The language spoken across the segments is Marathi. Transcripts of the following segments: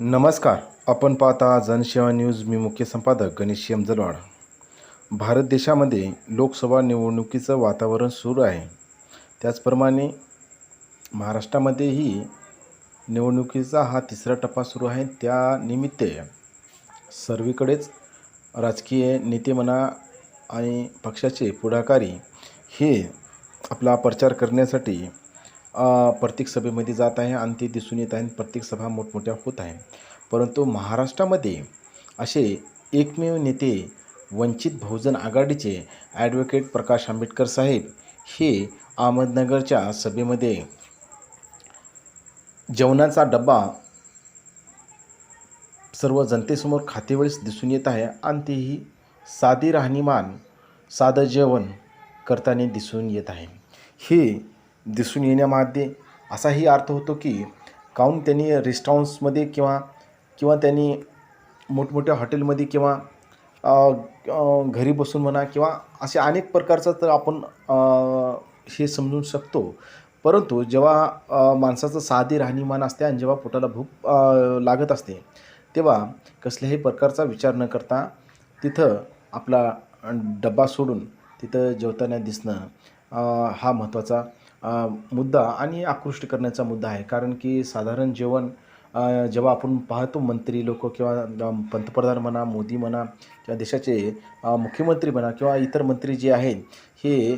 नमस्कार. आपण पाहता जनसेवा न्यूज. मी मुख्य संपादक गणेश जलवाड भारत देशामध्ये लोकसभा निवडणुकीचं वातावरण सुरू आहे. त्याचप्रमाणे महाराष्ट्रामध्येही निवडणुकीचा हा तिसरा टप्पा सुरू आहे. त्यानिमित्त सर्वीकडेच राजकीय नेते म्हणा आणि पक्षाचे पुढाकारी हे आपला प्रचार करण्यासाठी प्रत्येक सभेमध्ये जात आहे आणि ते दिसून येत आहे प्रत्येक सभा मोठमोठ्या होत आहे. परंतु महाराष्ट्रामध्ये असे एकमेव नेते वंचित बहुजन आघाडीचे ॲडव्होकेट प्रकाश आंबेडकर साहेब हे अहमदनगरच्या सभेमध्ये जेवणाचा डब्बा सर्व जनतेसमोर खातेवेळेस दिसून येत आहे आणि तेही साधी राहणीमान साधं जेवण करताना दिसून येत आहे. हे दिसून येण्यामध्ये असाही अर्थ होतो की काहून त्यांनी रेस्टॉरंट्समध्ये किंवा किंवा त्यांनी मोठमोठ्या हॉटेलमध्ये किंवा घरी बसून म्हणा किंवा असे अनेक प्रकारचं तर आपण हे समजू शकतो. परंतु जेव्हा माणसाचं साधी राहणीमान असते आणि जेव्हा पोटाला भूक लागत असते तेव्हा कसल्याही प्रकारचा विचार न करता तिथं आपला डब्बा सोडून तिथं जेवताना दिसणं हा महत्त्वाचा मुद्दा आणि आकृष्ट करण्याचा मुद्दा आहे. कारण की साधारण जेवण जेव्हा आपण पाहतो मंत्री लोक किंवा पंतप्रधान म्हणा मोदी म्हणा किंवा देशाचे मुख्यमंत्री म्हणा किंवा इतर मंत्री जे आहेत हे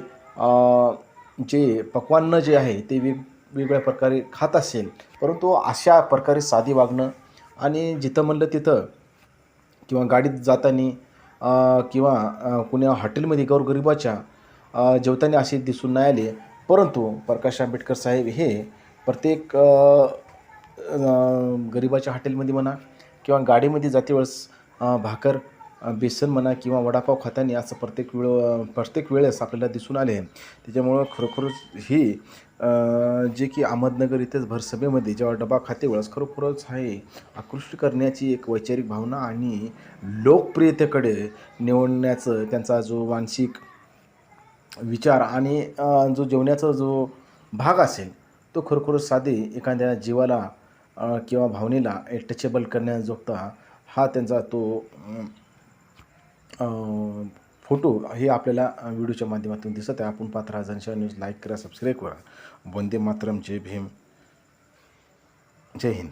जे पक्वान्न जे आहे ते वेगवेगळ्या प्रकारे खात असेल. परंतु अशा प्रकारे साधी वागणं आणि जिथं म्हणलं तिथं किंवा गाडीत जाताना किंवा कुण्या हॉटेलमध्ये गौरगरिबाच्या जेवताना असे दिसून नाही आले परंतु प्रकाश आंबेडकर साहेब हे प्रत्येक गरिबाच्या हॉटेलमध्ये म्हणा किंवा गाडीमध्ये जाते वेळेस भाकर बेसन म्हणा किंवा वडापाव खाताना असं प्रत्येक वेळ प्रत्येक वेळेस आपल्याला दिसून आले. त्याच्यामुळं खरोखरच ही जे की अहमदनगर इथेच भरसभेमध्ये जेव्हा डबा खाते वेळेस खरोखरच आहे आकृष्ट करण्याची एक वैचारिक भावना आणि लोकप्रियतेकडे निवडण्याचं त्यांचा जो मानसिक विचार आणि जो जेवण्याचा जो भाग असेल तो खरोखरच साधे एखाद्या जीवाला किंवा भावनेला टचेबल करण्याजोगता हा त्यांचा तो फोटो हे आपल्याला व्हिडिओच्या माध्यमातून दिसत आहे. आपण पात्र हा जनशा न्यूज. लाईक करा सबस्क्राईब करा. वंदे मातरम. जय भीम. जय हिंद.